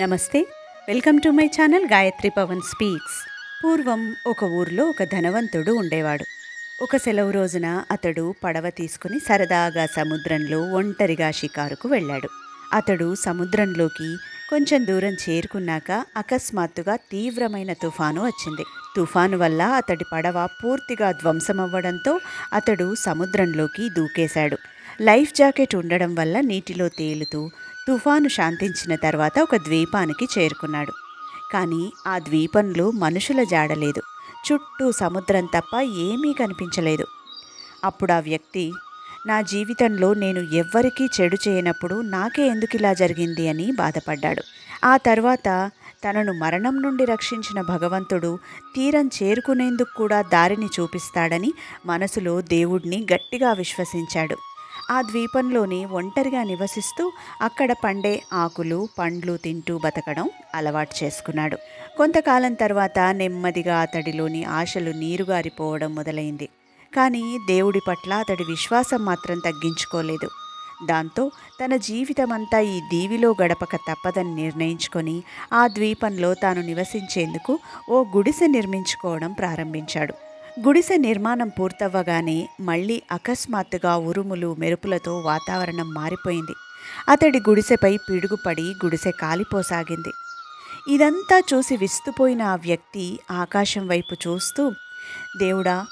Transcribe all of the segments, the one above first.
నమస్తే welcome to my channel Gayathri Pavan speaks. పూర్వం ఒక ఊర్లో ఒక ధనవంతుడు ఉండేవాడు. ఒక సెలవు రోజున అతడు పడవ తీసుకుని సరదాగా సముద్రంలో ఒంటరిగా షికారుకు వెళ్ళాడు. అతడు సముద్రంలోకి కొంచెం దూరం చేరుకున్నాక అకస్మాత్తుగా తీవ్రమైన తుఫాను వచ్చింది. తుఫాను వల్ల అతడి పడవ పూర్తిగా ధ్వంసమవ్వడంతో అతడు సముద్రంలోకి దూకేశాడు. లైఫ్ జాకెట్ ఉండడం వల్ల నీటిలో తేలుతూ తుఫాను శాంతించిన తర్వాత ఒక ద్వీపానికి చేరుకున్నాడు. కానీ ఆ ద్వీపంలో మనుషుల జాడలేదు చుట్టూ సముద్రం తప్ప ఏమీ కనిపించలేదు. అప్పుడు ఆ వ్యక్తి నా జీవితంలో నేను ఎవ్వరికీ చెడు చేయనప్పుడు నాకే ఎందుకు ఇలా జరిగింది అని బాధపడ్డాడు. ఆ తర్వాత తనను మరణం నుండి రక్షించిన భగవంతుడు తీరం చేరుకునేందుకు కూడా దారిని చూపిస్తాడని మనసులో దేవుడిని గట్టిగా విశ్వసించాడు. ఆ ద్వీపంలోని ఒంటరిగా నివసిస్తూ అక్కడ పండే ఆకులు పండ్లు తింటూ బతకడం అలవాటు చేసుకున్నాడు. కొంతకాలం తర్వాత నెమ్మదిగా అతడిలోని ఆశలు నీరుగారిపోవడం మొదలైంది. కానీ దేవుడి పట్ల అతడి విశ్వాసం మాత్రం తగ్గించుకోలేదు. దాంతో తన జీవితమంతా ఈ దీవిలో గడపక తప్పదని నిర్ణయించుకొని ఆ ద్వీపంలో తాను నివసించేందుకు ఓ గుడిసె నిర్మించుకోవడం ప్రారంభించాడు. గుడిసె నిర్మాణం పూర్తవ్వగానే మళ్ళీ అకస్మాత్తుగా ఉరుములు మెరుపులతో వాతావరణం మారిపోయింది. అతడి గుడిసెపై పిడుగుపడి గుడిసె కాలిపోసాగింది. ఇదంతా చూసి విస్తుపోయిన ఆ వ్యక్తి ఆకాశం వైపు చూస్తూ దేవుడా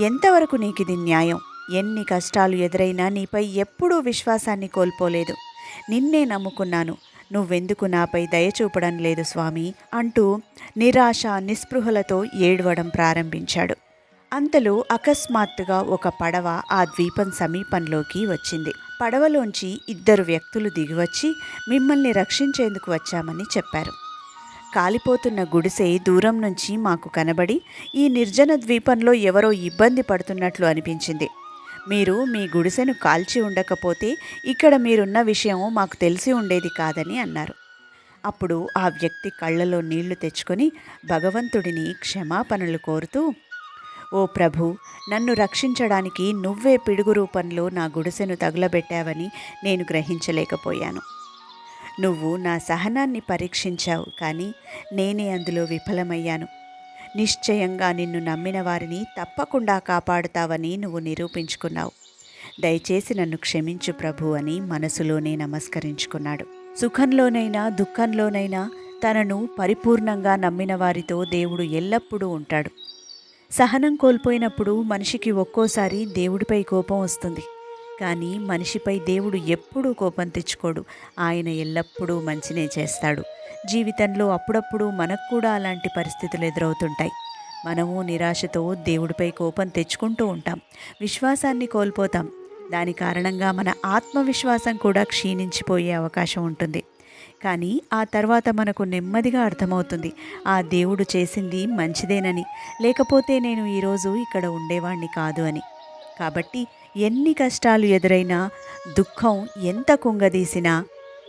ఎంతవరకు నీకిది న్యాయం? ఎన్ని కష్టాలు ఎదురైనా నీపై ఎప్పుడూ విశ్వాసాన్ని కోల్పోలేదు. నిన్నే నమ్ముకున్నాను. నువ్వెందుకు నాపై దయ చూపడం లేదు స్వామి? అంటూ నిరాశ నిస్పృహలతో ఏడవడం ప్రారంభించాడు. అంతలో అకస్మాత్తుగా ఒక పడవ ఆ ద్వీపం సమీపంలోకి వచ్చింది. పడవలోంచి ఇద్దరు వ్యక్తులు దిగివచ్చి మిమ్మల్ని రక్షించేందుకు వచ్చామని చెప్పారు. కాలిపోతున్న గుడిసె దూరం నుంచి మాకు కనబడి ఈ నిర్జన ద్వీపంలో ఎవరో ఇబ్బంది పడుతున్నట్లు అనిపించింది. మీరు మీ గుడిసెను కాల్చి ఉండకపోతే ఇక్కడ మీరున్న విషయం మాకు తెలిసి ఉండేది కాదని అన్నారు. అప్పుడు ఆ వ్యక్తి కళ్ళలో నీళ్ళు తెచ్చుకొని భగవంతుడిని క్షమాపణలు కోరుతూ ఓ ప్రభు నన్ను రక్షించడానికి నువ్వే పిడుగు రూపంలో నా గుడిసెను తగులబెట్టావని నేను గ్రహించలేకపోయాను. నువ్వు నా సహనాన్ని పరీక్షించావు కానీ నేనే అందులో విఫలమయ్యాను. నిశ్చయంగా నిన్ను నమ్మిన వారిని తప్పకుండా కాపాడుతావని నువ్వు నిరూపించుకున్నావు. దయచేసి నన్ను క్షమించు ప్రభు అని మనసులోనే నమస్కరించుకున్నాడు. సుఖంలోనైనా దుఃఖంలోనైనా తనను పరిపూర్ణంగా నమ్మిన వారితో దేవుడు ఎల్లప్పుడూ ఉంటాడు. సహనం కోల్పోయినప్పుడు మనిషికి ఒక్కోసారి దేవుడిపై కోపం వస్తుంది. కానీ మనిషిపై దేవుడు ఎప్పుడూ కోపం తెచ్చుకోడు. ఆయన ఎల్లప్పుడూ మంచినే చేస్తాడు. జీవితంలో అప్పుడప్పుడు మనకు కూడా అలాంటి పరిస్థితులు ఎదురవుతుంటాయి. మనము నిరాశతో దేవుడిపై కోపం తెచ్చుకుంటూ ఉంటాం. విశ్వాసాన్ని కోల్పోతాం. దాని కారణంగా మన ఆత్మవిశ్వాసం కూడా క్షీణించిపోయే అవకాశం ఉంటుంది. కానీ ఆ తర్వాత మనకు నెమ్మదిగా అర్థమవుతుంది. ఆ దేవుడు చేసింది మంచిదేనని. లేకపోతే నేను ఈరోజు ఇక్కడ ఉండేవాణ్ణి కాదు అని. కాబట్టి ఎన్ని కష్టాలు ఎదురైనా దుఃఖం ఎంత కుంగదీసినా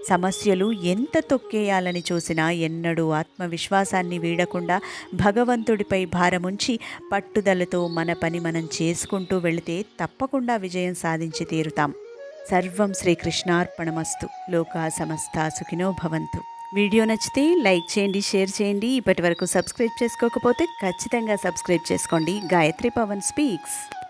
సమస్యలు ఎంత తొక్కేయాలని చూసినా ఎన్నడూ ఆత్మవిశ్వాసాన్ని వీడకుండా భగవంతుడిపై భారముంచి పట్టుదలతో మన పని మనం చేసుకుంటూ వెళితే తప్పకుండా విజయం సాధించి తీరుతాం. సర్వం శ్రీకృష్ణార్పణమస్తు. లోకా సమస్త సుఖినో భవంతు. వీడియో నచ్చితే లైక్ చేయండి షేర్ చేయండి. ఇప్పటి వరకు సబ్స్క్రైబ్ చేసుకోకపోతే ఖచ్చితంగా సబ్స్క్రైబ్ చేసుకోండి. గాయత్రి పవన్ స్పీక్స్.